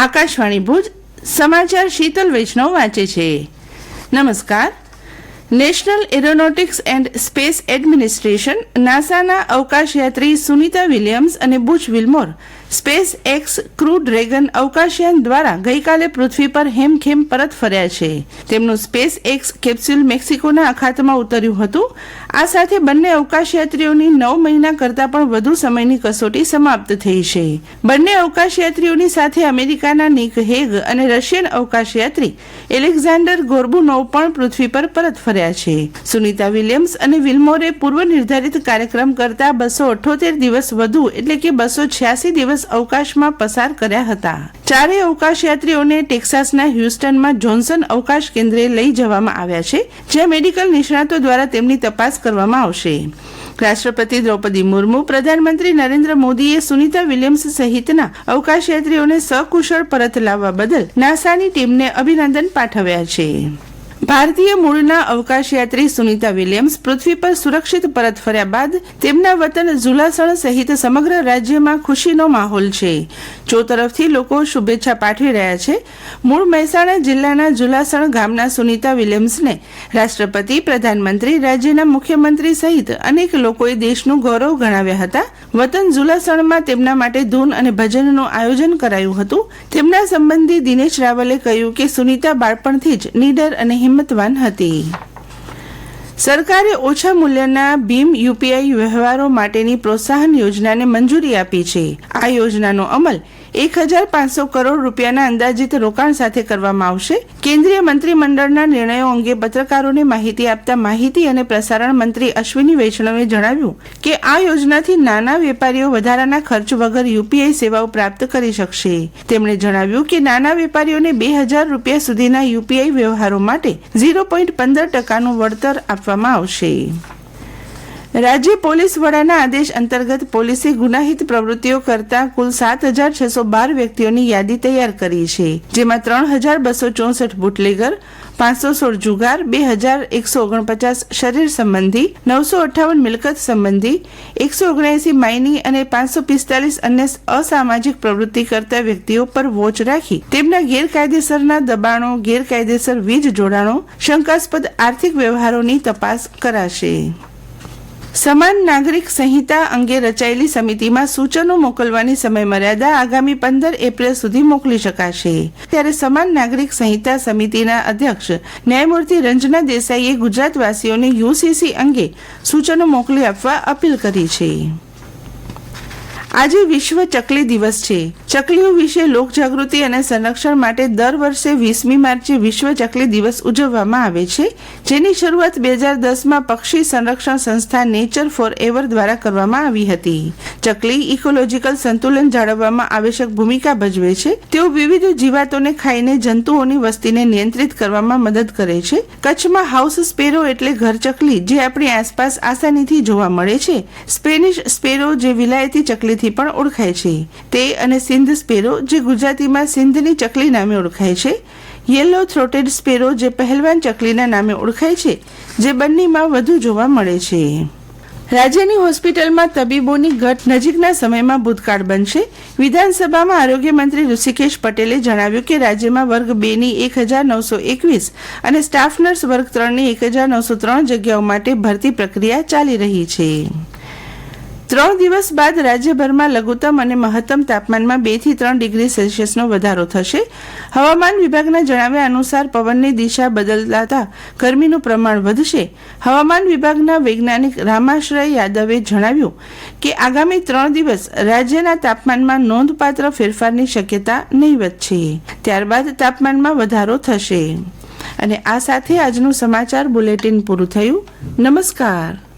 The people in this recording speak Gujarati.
આકાશવાણી ભુજ, સમાચાર શીતલ વૈષ્ણવ વાંચે છે. નમસ્કાર. National Aeronautics and Space Administration, નાસાના અવકાશયાત્રી સુનિતા વિલિયમ્સ અને Butch Wilmore SpaceX crew Dragon અવકાશયાન દ્વારા ગઈકાલે પૃથ્વી પર હેમખેમ પરત ફર્યા છે. તેમનું સ્પેસ એક્સ કેપ્સ્યુલ મેક્સિકોના અખાતમાં ઉતર્યું હતું. આ સાથે બંને અવકાશયાત્રીઓની નવ મહિના કરતાં પણ વધુ સમયની કસોટી સમાપ્ત થઈ છે. બંને અવકાશયાત્રીઓની સાથે અમેરિકાના નિક હેગ અને રશિયન અવકાશયાત્રી એલેક્ઝાન્ડર ગોર્બુનોવ પણ પૃથ્વી પર પરત ફર્યા છે. સુનિતા વિલિયમ્સ અને વિલ્મોરે પૂર્વ નિર્ધારિત કાર્યક્રમ કરતા બસો અઠ્ઠોતેર દિવસ વધુ એટલે કે બસો છ્યાસી દિવસ અવકાશમાં પસાર કર્યા હતા. ચારેય અવકાશયાત્રીઓને ટેક્સાસના હ્યુસ્ટનમાં જોન્સન અવકાશ કેન્દ્રે લઈ જવામાં આવ્યા છે, જ્યાં મેડિકલ નિષ્ણાતો દ્વારા તેમની તપાસ કરવામાં આવશે. રાષ્ટ્રપતિ દ્રૌપદી મુર્મુ, પ્રધાનમંત્રી નરેન્દ્ર મોદીએ સુનિતા વિલિયમ્સ સહિતના અવકાશયાત્રીઓને સકુશળ પરત લાવવા બદલ નાસાની ટીમને અભિનંદન પાઠવ્યા છે. ભારતીય મૂળના અવકાશયાત્રી સુનિતા વિલિયમ્સ પૃથ્વી પર સુરક્ષિત પરત ફર્યા બાદ તેમના વતન ઝુલાસણ સહિત સમગ્ર રાજ્યમાં ખુશીનો માહોલ છે. ચો તરફથી લોકો શુભેચ્છા પાઠવી રહ્યા છે, મૂળ મહેસાણા જિલ્લાના ઝુલાસણ ગામના સુનિતા વિલિયમ્સને રાષ્ટ્રપતિ, પ્રધાનમંત્રી, રાજ્યના મુખ્યમંત્રી સહિત અનેક લોકોએ દેશનું ગૌરવ ગણાવ્યા હતા. વતન ઝુલાસણમાં તેમના માટે ધૂન અને ભજનનું આયોજન કરાયું હતું. તેમના સંબંધી દિનેશ રાવલે કહ્યું કે સુનિતા બાળપણથી જ નીડર અને હિંમતવાન હતી. સરકારે ઓછા મૂલ્યના ભીમ યુપીઆઈ વ્યવહારો માટેની પ્રોત્સાહન યોજનાને મંજૂરી આપી છે. આ યોજનાનો અમલ એક હજાર પાંચસો કરોડ રૂપિયાના અંદાજિત રોકાણ સાથે કરવામાં આવશે. કેન્દ્રીય મંત્રીમંડળના નિર્ણયો અંગે પત્રકારોને માહિતી આપતા માહિતી અને પ્રસારણ મંત્રી અશ્વિની વૈષ્ણવે જણાવ્યું કે આ યોજનાથી નાના વેપારીઓ વધારાના ખર્ચ વગર યુપીઆઈ સેવાઓ પ્રાપ્ત કરી શકશે. તેમણે જણાવ્યું કે નાના વેપારીઓને બે હજાર રૂપિયા સુધીના યુપીઆઈ વ્યવહારો માટે ઝીરો પોઈન્ટ પંદર ટકાનું વળતર આપવામાં આવશે. રાજ્ય પોલીસ વડાના આદેશ અંતર્ગત પોલીસે ગુનાહિત પ્રવૃત્તિઓ કરતા કુલ સાત હજાર છસો બાર વ્યક્તિઓની યાદી તૈયાર કરી છે, જેમાં ત્રણ હજાર બસો ચોસઠ બુટલેગર, પાંચસો સોળ જુગાર, બે હજાર એકસો ઓગણપચાસ શરીર સંબંધી, નવસો અઠ્ઠાવન મિલકત સંબંધી, એકસો ઓગણએસી માઇની અને પાંચસો પિસ્તાલીસ અન્ય અસામાજિક પ્રવૃત્તિ કરતા વ્યક્તિઓ પર વોચ રાખી. તેમના ગેરકાયદેસરના દબાણો, ગેરકાયદેસર વીજ જોડાણો, શંકાસ્પદ આર્થિક વ્યવહારોની તપાસ કરાશે. સમાન નાગરિક સંહિતા અંગે રચાયેલી સમિતિમાં સૂચનો મોકલવાની સમયમર્યાદા આગામી પંદર એપ્રિલ સુધી મોકલી શકાશે. ત્યારે સમાન નાગરિક સંહિતા સમિતિના અધ્યક્ષ ન્યાયમૂર્તિ રંજના દેસાઈએ ગુજરાતવાસીઓને યુસીસી અંગે સૂચનો મોકલી આપવા અપીલ કરી છે. આજે વિશ્વ ચકલી દિવસ છે. ચકલીઓ વિશે લોકજાગૃતિ અને સંરક્ષણ માટે દર વર્ષે વીસમી માર્ચે વિશ્વ ચકલી દિવસ ઉજવવામાં આવે છે, જેની શરૂઆત બે હજાર દસમાં પક્ષી સંરક્ષણ સંસ્થા નેચર ફોર એવર દ્વારા કરવામાં આવી હતી. ચકલી ઇકોલોજીકલ સંતુલન જાળવવામાં આવશ્યક ભૂમિકા ભજવે છે. તેઓ વિવિધ જીવાતોને ખાઈને જંતુઓની વસ્તીને નિયંત્રિત કરવામાં મદદ કરે છે. કચ્છમાં હાઉસ સ્પેરો એટલે ઘર ચકલી, જે આપણી આસપાસ આસાનીથી જોવા મળે છે. સ્પેનિશ સ્પેરો જે વિલાયતી ચકલીથી પણ ઓળખાય છે. તે અને સિંધ સ્પેરો જે ગુજરાતીમાં સિંધની ચકલી નામે ઓળખાય છે. યેલો થ્રોટેડ સ્પેરો જે પહેલવાન ચકલીના નામે ઓળખાય છે, જે બંનેમાં વધુ જોવા મળે છે. રાજ્યની હોસ્પિટલમાં તબીબોની ઘટ નજીકના સમયમાં ભૂતકાળ બનશે. વિધાનસભામાં આરોગ્ય મંત્રી ઋષિકેશ પટેલે જણાવ્યું કે રાજ્યમાં વર્ગ બે ની એક હજાર નવસો એકવીસ અને સ્ટાફ નર્સ વર્ગ ત્રણની એક હજાર નવસો ત્રણ જગ્યાઓ માટે ભરતી પ્રક્રિયા ચાલી રહી છે. ત્રણ દિવસ બાદ રાજ્યભરમાં લઘુત્તમ અને મહત્તમ તાપમાનમાં બેથી ત્રણ ડિગ્રી સેલ્સિયસનો વધારો થશે. હવામાન વિભાગના જણાવ્યા અનુસાર પવનની દિશા બદલાતા ગરમીનું પ્રમાણ વધશે. હવામાન વિભાગના વૈજ્ઞાનિક રામાશ્રય યાદવે જણાવ્યું કે આગામી ત્રણ દિવસ રાજ્યના તાપમાનમાં નોંધપાત્ર ફેરફારની શક્યતા નહીવત છે. ત્યારબાદ તાપમાનમાં વધારો થશે. અને આ સાથે આજનું સમાચાર બુલેટિન પૂરું થયું. નમસ્કાર.